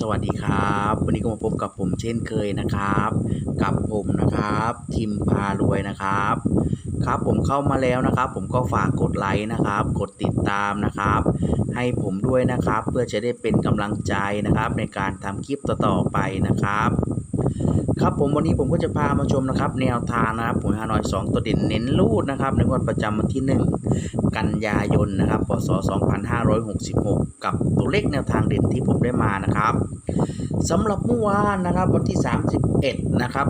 สวัสดีครับ วันนี้ก็มาพบกับผมเช่นเคยนะครับ กับผมนะครับทิมพารวยนะครับ ครับผมเข้ามาแล้วนะครับ ผมก็ฝากกดไลค์นะครับ กดติดตามนะครับ ให้ผมด้วยนะครับ เพื่อจะได้เป็นกำลังใจนะครับ ในการทำคลิปต่อๆไปนะครับ ครับผมวันนี้ผมก็จะพามาชมนะครับแนวทางนะครับผลฮานอย 2 ตัวเด่นเน้นรูดนะครับในงวดประจำวันที่ 1 กันยายนนะครับพศ 2566 กับตัวเลขแนวทางเด่นที่ผมได้มานะครับสำหรับเมื่อวานนะครับวันที่ 31 นะครับ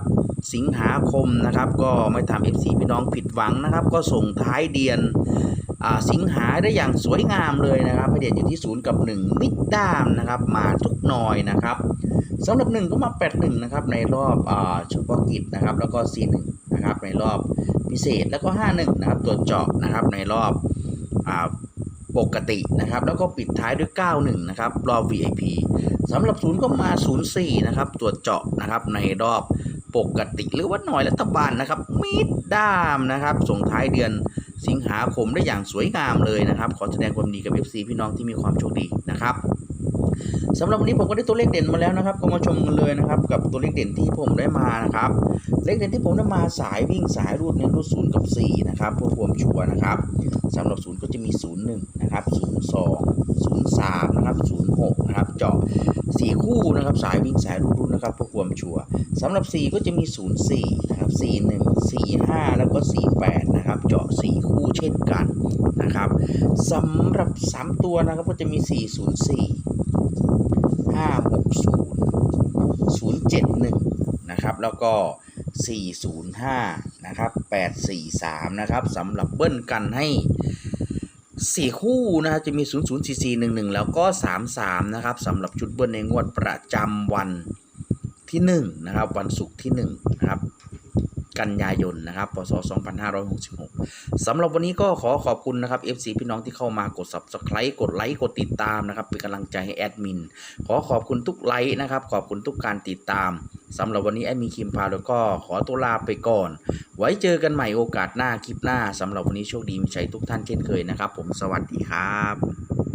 สิงหาคมนะครับก็ไม่ทำ FC พี่น้องผิดหวังนะครับก็ส่งท้ายเดือนสิงหาได้อย่างสวยงามเลยนะครับเด่นอยู่ที่ 0 กับ 1 มิดด้ามนะครับมาทุกหน่อยนะครับ สำหรับ 1 ก็มา 81 นะครับ ในรอบอ่าเฉพาะกิจนะครับ แล้วก็ 41 นะครับ ในรอบพิเศษแล้วก็ 51 นะครับ ตัวเจาะนะครับในรอบอ่าปกตินะครับ แล้วก็ปิดท้ายด้วย 91 นะครับ รอบ VIP สำหรับ 0 ก็มา 04 นะครับ ตัวเจาะนะครับในรอบปกติหรือว่าหน่วยรัฐบาลนะครับมิดด้ามนะครับส่งท้ายเดือนสิงหาคมได้อย่างสวยงามเลยนะครับ ขอแสดงความดีกับ FC พี่น้องที่มีความโชคดีนะครับ สำหรับวันนี้ผมก็ได้ตัวเลขเด่นมาแล้วนะครับก็มาชมกันเลยนะครับ กับตัวเลขเด่นที่ผมได้มานะครับ เลขเด่นที่ผมได้มาสายวิ่งสายรูดในรูดศูนย์กับ4นะครับเพื่อความชัวร์นะครับสำหรับศูนย์ก็จะมี 01 นะครับ 02 03 นะครับ 06 นะครับ เจาะ 4 คู่นะครับ สายวิ่งสายรูดรูดนะครับเพื่อความชัวร์สำหรับ 4 ก็จะมี 04 นะครับ 41 45 แล้วก็ 48 นะครับ เจาะ 4 คู่เช่นกันนะครับสำหรับ 3 ตัวนะครับก็จะมี 404 60 071 นะครับ แล้วก็ 405 นะครับ 843 นะครับสำหรับเบิ้ลกันให้ 4 คู่นะครับจะมี 004411 แล้วก็ 33 นะครับสำหรับชุดเบิ้ลในงวดประจำวันที่ 1 นะครับ วันศุกร์ที่ 1 นะครับ กันยายนนะครับพศ2566สำหรับวันนี้ก็ขอขอบคุณนะครับ FC พี่น้องที่เข้ามากด Subscribe กดไลค์กดติดตามนะครับ เป็นกำลังใจให้แอดมิน ขอขอบคุณทุกไลค์นะครับ ขอบคุณทุกการติดตามสำหรับวันนี้แอดมินคิมพาแล้วก็ขอตัวลาไปก่อน ไว้เจอกันใหม่โอกาสหน้าคลิปหน้าสำหรับวันนี้โชคดีมีชัยทุกท่านเช่นเคยนะครับ ผมสวัสดีครับ